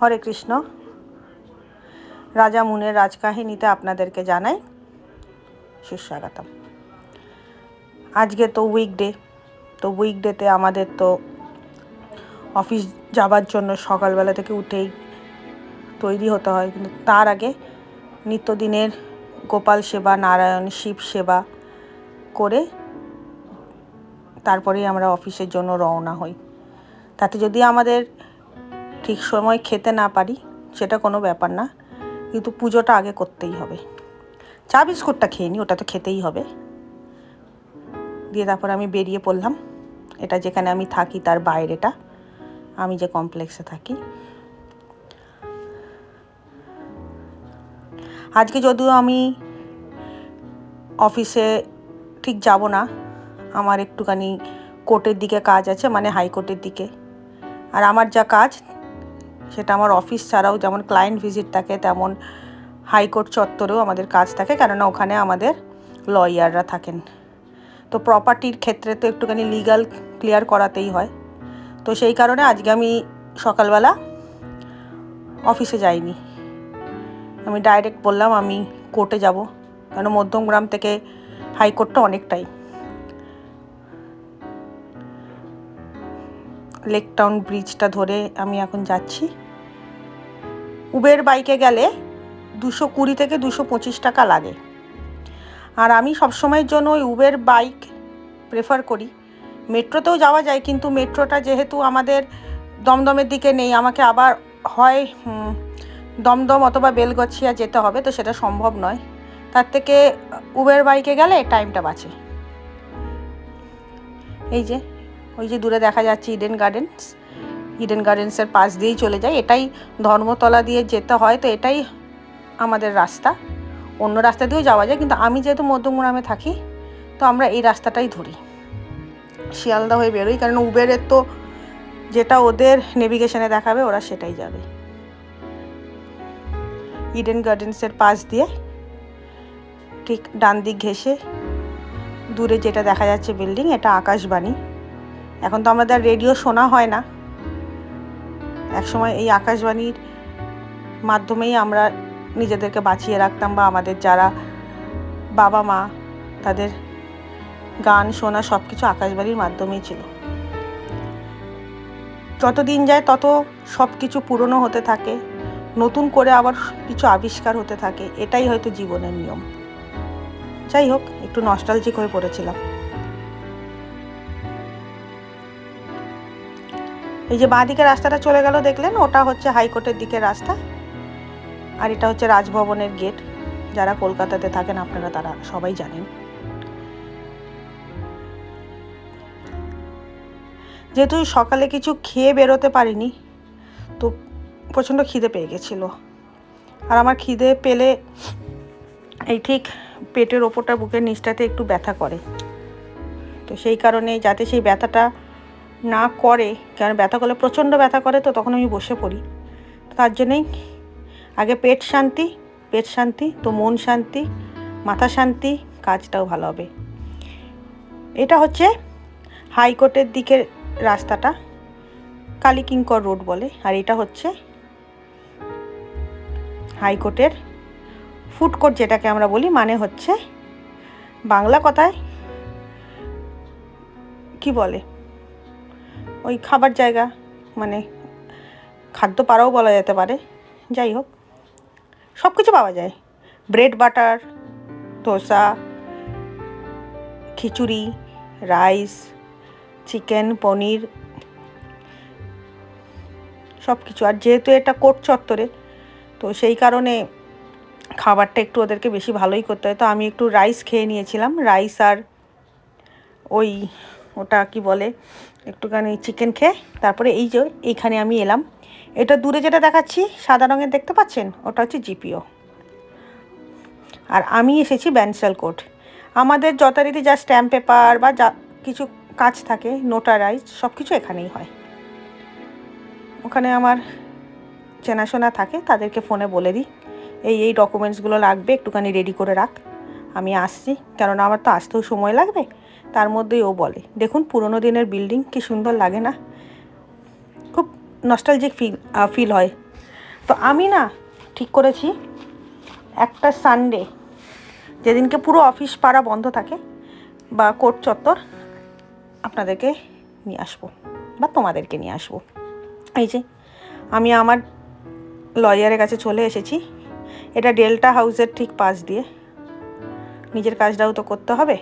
হরে কৃষ্ণ। রাজা মুনের রাজকাহিনীতে আপনাদেরকে জানাই সুস্বাগতম। আজকে তো উইকডে তো উইকডেতে আমাদের তো অফিস যাবার জন্য সকালবেলা থেকে উঠেই তৈরি হতে হয়। কিন্তু তার আগে নিত্যদিনের গোপাল সেবা, নারায়ণ শিব সেবা করে তারপরেই আমরা অফিসের জন্য রওনা হই। তাতে যদি আমাদের ঠিক সময় খেতে না পারি, সেটা কোনো ব্যাপার না। কিন্তু পুজোটা আগে করতেই হবে। চা বিস্কুটটা খেয়ে নিই ওটা তো খেতেই হবে। দিয়ে তারপর আমি বেরিয়ে পড়লাম। এটা যেখানে আমি থাকি, তার বাইরেটা। আমি যে কমপ্লেক্সে থাকি। আজকে যদিও আমি অফিসে ঠিক যাব না, আমার একটুখানি কোর্টের দিকে কাজ আছে মানে হাইকোর্টের দিকে। আর আমার যা কাজ সেটা আমার অফিস ছাড়াও যেমন ক্লায়েন্ট ভিজিট থাকে, তেমন হাইকোর্ট চত্বরেও আমাদের কাজ থাকে, কেননা ওখানে আমাদের লয়াররা থাকেন। তো প্রপার্টির ক্ষেত্রে তো একটুখানি লিগাল ক্লিয়ার করাতেই হয়। তো সেই কারণে আজকে আমি সকালবেলা অফিসে যাইনি। আমি ডাইরেক্ট বললাম, আমি কোর্টে যাব, কেন মধ্যমগ্রাম থেকে হাইকোর্টটা অনেকটাই। লেক টাউন ব্রিজটা ধরে আমি এখন যাচ্ছি। উবের বাইকে গেলে দুশো কুড়ি থেকে দুশো পঁচিশ টাকা লাগে। আর আমি সবসময়ের জন্য ওই উবের বাইক প্রেফার করি। মেট্রোতেও যাওয়া যায়, কিন্তু মেট্রোটা যেহেতু আমাদের দমদমের দিকে নেই, আমাকে আবার হয় দমদম অথবা বেলগছিয়া যেতে হবে, তো সেটা সম্ভব নয়। তার থেকে উবের বাইকে গেলে টাইমটা বাঁচে। এই যে, ওই যে দূরে দেখা যাচ্ছে ইডেন গার্ডেন্স ইডেন গার্ডেন্সের পাশ দিয়েই চলে যায়। এটাই ধর্মতলা দিয়ে যেতে হয়, তো এটাই আমাদের রাস্তা। অন্য রাস্তা দিয়েও যাওয়া যায়, কিন্তু আমি যেহেতু মধ্যমগ্রামে থাকি, তো আমরা এই রাস্তাটাই ধরি। শিয়ালদা হয়ে বেরোই, কারণ উবেরের তো যেটা ওদের নেভিগেশনে দেখাবে, ওরা সেটাই যাবে। ইডেন গার্ডেন্সের পাশ দিয়ে ঠিক ডান দিক ঘেসে দূরে যেটা দেখা যাচ্ছে বিল্ডিং এটা আকাশবাণী। এখন তো আমাদের রেডিও শোনা হয় না। একসময় এই আকাশবাণীর মাধ্যমেই আমরা নিজেদেরকে বাঁচিয়ে রাখতাম বা আমাদের যারা বাবা মা, তাদের গান শোনা সব কিছু আকাশবাণীর মাধ্যমেই ছিল। যত দিন যায় তত সব কিছু পুরনো হতে থাকে, নতুন করে আবার কিছু আবিষ্কার হতে থাকে, এটাই হয়তো জীবনের নিয়ম। যাই হোক, একটু নস্টালজিক হয়ে পড়েছিলাম। এই যে বাঁ দিকে রাস্তাটা চলে গেল দেখলেন, ওটা হচ্ছে হাইকোর্টের দিকের রাস্তা। আর এটা হচ্ছে রাজভবনের গেট। যারা কলকাতাতে থাকেন আপনারা তারা সবাই জানেন। যেহেতু সকালে কিছু খেয়ে বেরোতে পারিনি, তো প্রচণ্ড খিদে পেয়ে গেছিল। আর আমার খিদে পেলে এই ঠিক পেটের ওপরটা, বুকের নিচটাতে একটু ব্যথা করে। তো সেই কারণে যাতে সেই ব্যথাটা না করে কারণ ব্যথা করলে, প্রচণ্ড ব্যথা করে তো, তখন আমি বসে পড়ি। তার জন্যেই আগে পেট শান্তি পেট শান্তি, তো মন শান্তি, মাথা শান্তি, কাজটাও ভালো হবে। এটা হচ্ছে হাইকোর্টের দিকের রাস্তাটা, কালীকিঙ্কর রোড বলে, আর এটা হচ্ছে হাইকোর্টের ফুড কোর্ট যেটাকে আমরা বলি মানে হচ্ছে বাংলা কথায় কি বলে? ওই খাবার জায়গা মানে খাদ্য পাড়াও বলা যেতে পারে, যাই হোক। সব কিছু পাওয়া যায়। ব্রেড বাটার, ধোসা, খিচুড়ি, রাইস, চিকেন, পনির সব কিছু আর যেহেতু এটা কোট চত্বরে, তো সেই কারণে খাবারটা একটু ওদেরকে বেশি ভালোই করতে হয়। তো আমি একটু রাইস খেয়ে নিয়েছিলাম। রাইস আর ওই, ওটা কি বলে? একটুখানি চিকেন খেয়ে তারপরে এই যে এইখানে আমি এলাম। এটা দূরে যেটা দেখাচ্ছি, সাদা রঙের দেখতে পাচ্ছেন? ওটা হচ্ছে জিপিও। আর আমি এসেছি ব্যান্সাল কোর্ট আমাদের যথারীতি যা স্ট্যাম্প পেপার বা যা কিছু কাজ থাকে নোটারাইজ সব কিছু এখানেই হয়। ওখানে আমার চেনাশোনা থাকে, তাদেরকে ফোনে বলে দিই। এই এই ডকুমেন্টসগুলো লাগবে, একটুখানি রেডি করে রাখ। আমি আসছি। কেননা আমার তো আসতেও সময় লাগবে। তার মধ্যেই ও বলে, দেখুন, পুরোনো দিনের বিল্ডিং, কি সুন্দর লাগে না? খুব নস্টালজিক ফিল ফিল হয়। তো আমি না, ঠিক করেছি, একটা সানডে যেদিনকে পুরো অফিস পাড়া বন্ধ থাকে, বা কোর্ট চত্বর, আপনাদেরকে নিয়ে আসব, বা তোমাদেরকে নিয়ে আসব। এই যে, আমি আমার লয়ারের কাছে চলে এসেছি। এটা ডেল্টা হাউসের ঠিক পাশ দিয়ে। নিজের কাজটাও তো করতে হবে।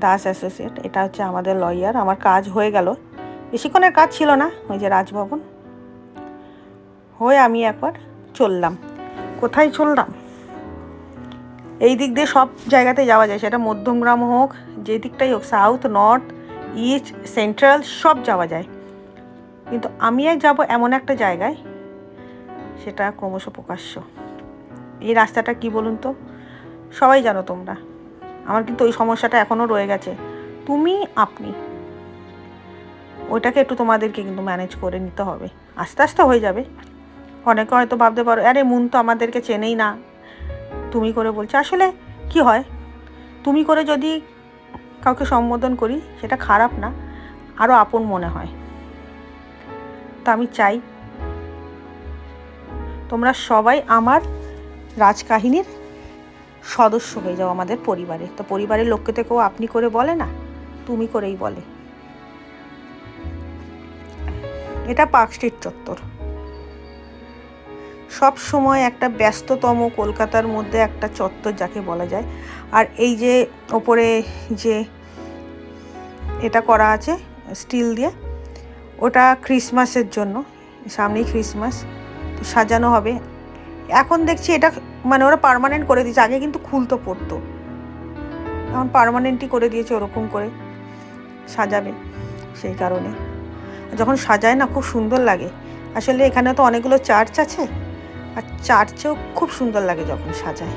দাস অ্যাসোসিয়েট এটা হচ্ছে আমাদের লয়ার আমার কাজ হয়ে গেল। বেশিক্ষণের কাজ ছিল না, ওই যে রাজভবন। হয়ে আমি একবার চললাম। কোথায় চললাম? এই দিক দিয়ে সব জায়গাতে যাওয়া যায়, সেটা মধ্যমগ্রাম হোক, যে দিকটাই হোক সাউথ নর্থ ইস্ট সেন্ট্রাল সব যাওয়া যায়। কিন্তু আমি এক যাব এমন একটা জায়গায়, সেটা ক্রমশ প্রকাশ্য। এই রাস্তাটা কি বলুন তো? সবাই জানো তোমরা। আমার কিন্তু ওই সমস্যাটা এখনও রয়ে গেছে। তুমি, আপনি। ওইটাকে একটু তোমাদেরকে কিন্তু ম্যানেজ করে নিতে হবে। আস্তে আস্তে হয়ে যাবে। অনেকে হয়তো ভাবতে পারো, আরে, মুন তো আমাদেরকে চেনেই না। তুমি করে বলছে, আসলে কি হয়? তুমি করে যদি কাউকে সম্বোধন করি, সেটা খারাপ না আরও আপন মনে হয়। তো আমি চাই তোমরা সবাই আমার রাজকাহিনীর সদস্য হয়ে যাও আমাদের পরিবারে। তো পরিবারের লোককে তো কেউ আপনি করে বলে না, তুমি করেই বলে। এটা পার্ক স্ট্রিট চত্বর। সব সময় একটা ব্যস্ততম কলকাতার মধ্যে একটা চত্বর যাকে বলা যায়। আর এই যে ওপরে যে এটা করা আছে, স্টিল দিয়ে, ওটা ক্রিসমাসের জন্য, সামনেই ক্রিসমাস, তো সাজানো হবে। এখন দেখছি এটা মানে ওরা পারমানেন্ট করে দিয়েছে। আগে কিন্তু খুলতো, পড়তো। এখন পার্মানেন্টই করে দিয়েছে ওরকম করে সাজাবে সেই কারণে। যখন সাজায় না খুব সুন্দর লাগে। আসলে এখানে তো অনেকগুলো চার্চ আছে, আর চার্চেও খুব সুন্দর লাগে যখন সাজায়।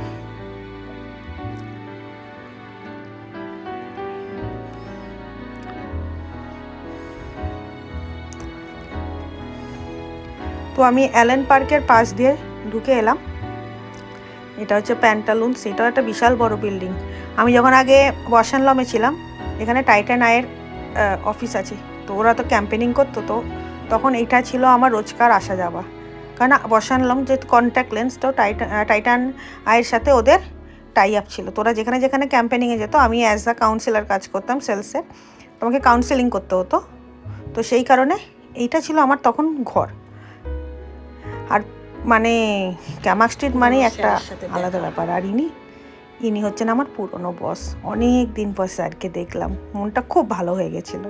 তো আমি অ্যালেন পার্কের পাশ দিয়ে ঢুকে এলাম। এটা হচ্ছে প্যান্টালুন, সেটাও একটা বিশাল বড় বিল্ডিং। আমি যখন আগে বসানলমে ছিলাম, এখানে টাইটান আয়ের অফিস আছে। তো ওরা তো ক্যাম্পেনিং করতো, তো তখন এটা ছিল আমার রোজকার আসা যাওয়া। কারণ বসানলাম যে কন্ট্যাক্ট লেন্স তো টাইটান টাইটান আয়ের সাথে ওদের টাই আপ ছিল তোরা যেখানে যেখানে ক্যাম্পেনিংয়ে যেত, আমি অ্যাজ আ কাউন্সিলার কাজ করতাম সেলসে তোমাকে কাউন্সেলিং করতে হতো। তো সেই কারণে এইটা ছিল আমার তখন ঘর। আর মানে ক্যামাক স্ট্রিট মানেই একটা আলাদা ব্যাপার। আর ইনি ইনি হচ্ছেন আমার পুরনো বস অনেক দিন পর স্যারকে দেখলাম। মনটা খুব ভালো হয়ে গেছিল।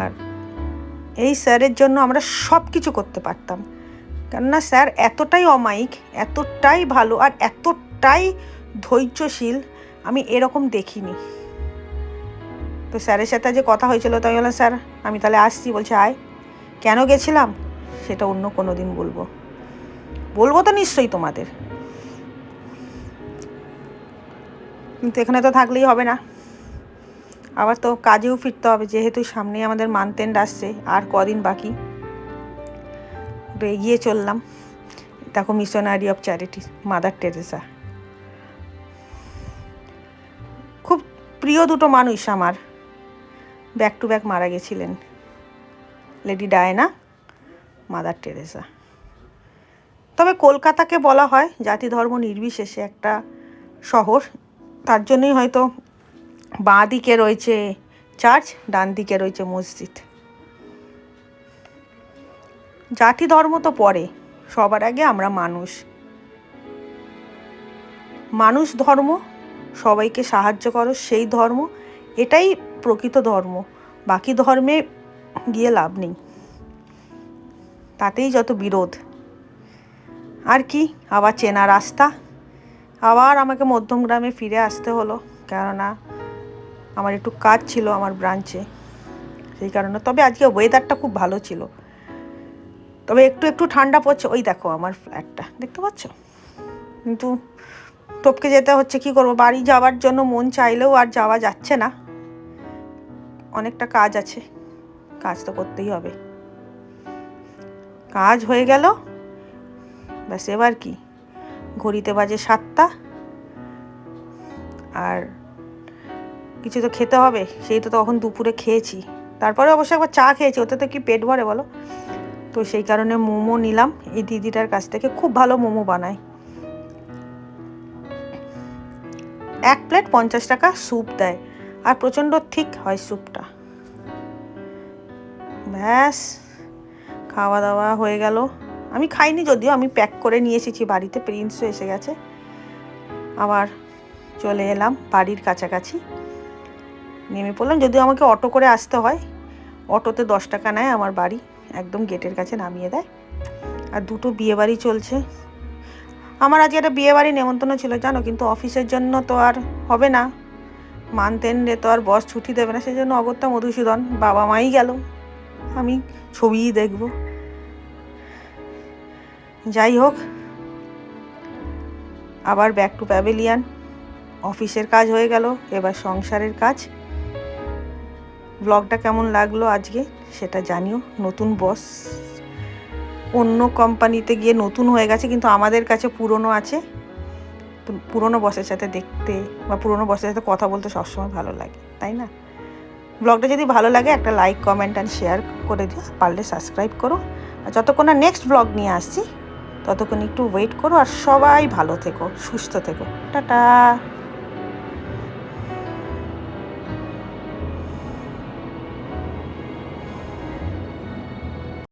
আর এই স্যারের জন্য আমরা সব কিছু করতে পারতাম। কেননা স্যার এতটাই অমায়িক এতটাই ভালো আর এতটাই ধৈর্যশীল আমি এরকম দেখিনি। তো স্যারের সাথে যে কথা হয়েছিল তাই বললাম স্যার আমি তাহলে আসছি। বলছে আয়। কেন গেছিলাম? সেটা অন্য কোনো দিন বলব। বলব তো নিশ্চয়ই তোমাদের। কিন্তু এখানে তো থাকলেই হবে না। আবার তো কাজেও ফিরতে হবে, যেহেতু সামনে আমাদের মানতেন্ড আসছে, আর কদিন বাকি? এগিয়ে চললাম। দেখো missionary of charity mother Teresa খুব প্রিয় দুটো মানুষ আমার। ব্যাক টু ব্যাক মারা গেছিলেন। Lady Diana mother Teresa. তবে কলকাতাকে বলা হয় জাতি ধর্ম নির্বিশেষে একটা শহর। তার জন্যই হয়তো বাঁ দিকে রয়েছে চার্চ, ডান দিকে রয়েছে মসজিদ। জাতি ধর্ম তো পরে সবার আগে আমরা মানুষ। মানুষ ধর্ম, সবাইকে সাহায্য করো, সেই ধর্ম, এটাই প্রকৃত ধর্ম। বাকি ধর্মে গিয়ে লাভ নেই। তাতেই যত বিরোধ। আর কি, আবার চেনা রাস্তা। আবার আমাকে মধ্যমগ্রামে ফিরে আসতে হলো, কেননা আমার একটু কাজ ছিল আমার ব্রাঞ্চে সেই কারণে, তবে আজকে ওয়েদারটা খুব ভালো ছিল। তবে একটু একটু ঠান্ডা পড়ছে। ওই দেখো আমার ফ্ল্যাটটা দেখতে পাচ্ছ? কিন্তু টপকে যেতে হচ্ছে, কি করব? বাড়ি যাওয়ার জন্য মন চাইলেও আর যাওয়া যাচ্ছে না। অনেকটা কাজ আছে। কাজ তো করতেই হবে। কাজ হয়ে গেল। ব্যাস, এবার কি? ঘড়িতে বাজে সাতটা। আর কিছু তো খেতে হবে, সেই তো তখন দুপুরে খেয়েছি। তারপরে অবশ্য একবার চা খেয়েছি, ওতে তো কি পেট ভরে বলো? তো সেই কারণে মোমো নিলাম। এই দিদিটার কাছ থেকে খুব ভালো মোমো বানায়। এক প্লেট পঞ্চাশ টাকা স্যুপ দেয়, আর প্রচণ্ড ঠিক হয় স্যুপটা। ব্যাস। খাওয়া দাওয়া হয়ে গেল। আমি খাইনি যদিও, আমি প্যাক করে নিয়ে এসেছি। বাড়িতে প্রিন্সও এসে গেছে। আবার চলে এলাম বাড়ির কাছাকাছি। নেমে পড়লাম। যদিও আমাকে অটো করে আসতে হয়। অটোতে দশ টাকা নেয় আমার বাড়ি। একদম গেটের কাছে নামিয়ে দেয়। আর দুটো বিয়ে বাড়ি চলছে। আমার আজকে একটা বিয়ে বাড়ি নেমন্তন্ন ছিল, জানো? কিন্তু অফিসের জন্য তো আর হবে না। মান্থ এন্ডে তো আর বস ছুটি দেবে না। সেই জন্য অগত্যা মধুসূদন বাবা মাই গেল। আমি ছবিই দেখব। যাই হোক, আবার ব্যাক টু প্যাভেলিয়ান অফিসের কাজ হয়ে গেল, এবার সংসারের কাজ। ব্লগটা কেমন লাগল আজকে সেটা জানিও, নতুন বস অন্য কোম্পানিতে গিয়ে নতুন হয়ে গেছে, কিন্তু আমাদের কাছে পুরনো আছে। পুরনো বসের সাথে দেখতে বা পুরনো বসের সাথে কথা বলতে সবসময় ভালো লাগে, তাই না? ব্লগটা যদি ভালো লাগে, একটা লাইক কমেন্ট অ্যান্ড শেয়ার করে দিও। পারলে সাবস্ক্রাইব করো। আর যতক্ষণ না নেক্সট ব্লগ নিয়ে আসছি, ততক্ষণ একটু ওয়েট করো। আর সবাই ভালো থেকো, সুস্থ থেকো। টাটা!